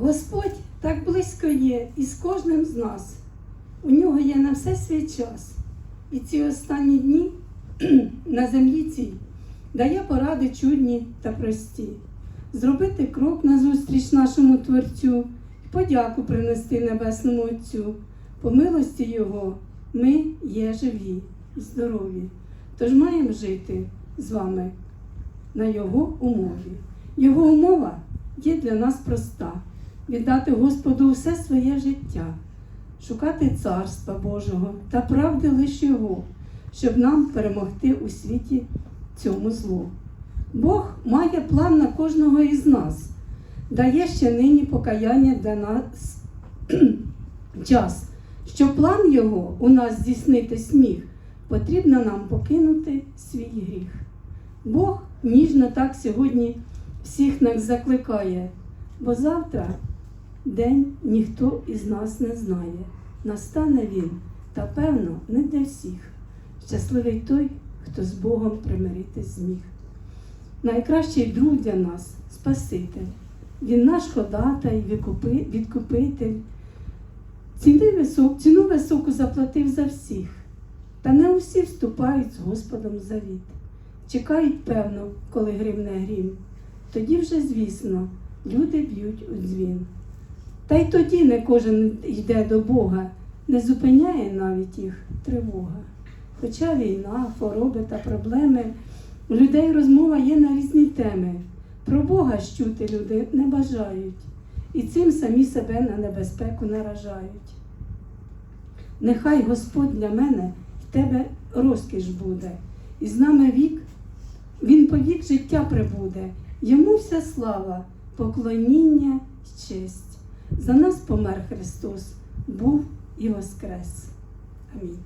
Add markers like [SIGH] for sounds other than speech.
Господь так близько є і з кожним з нас. У нього є на все свій час. І ці останні дні [CLEARS THROAT] на землі цій дає поради чудні та прості. Зробити крок назустріч нашому Творцю, і подяку принести Небесному Отцю. По милості Його ми є живі і здорові. Тож маємо жити з вами на Його умові. Його умова є для нас проста віддати Господу все своє життя, шукати Царства Божого та правди лише Його, щоб нам перемогти у світі цьому злу. Бог має план на кожного із нас, дає ще нині покаяння для нас [CLEARS THROAT] час. Щоб план його у нас здійснити сміх, потрібно нам покинути свій гріх. Бог ніжно так сьогодні всіх нас закликає, бо завтра день ніхто із нас не знає. Настане він, та певно, не для всіх. Щасливий той, хто з Богом примиритись зміг. Найкращий друг для нас Спаситель. Він наш ходатай, відкупитель. Ціни висок, ціну високу заплатив за всіх. Та не усі вступають з Господом в завіт. Чекають, певно, коли гримне грім. Тоді вже, звісно, люди б'ють у дзвін. Та й тоді не кожен йде до Бога, не зупиняє навіть їх тривога. Хоча війна, хвороби та проблеми, у людей розмова є на різні теми. Про Бога ж чути люди не бажають, і цим самі себе на небезпеку наражають. Нехай Господь для мене в тебе розкіш буде, і з нами вік, Він по вік життя прибуде, йому вся слава, поклоніння й честь. За нас помер Христос, був і воскрес. Амінь.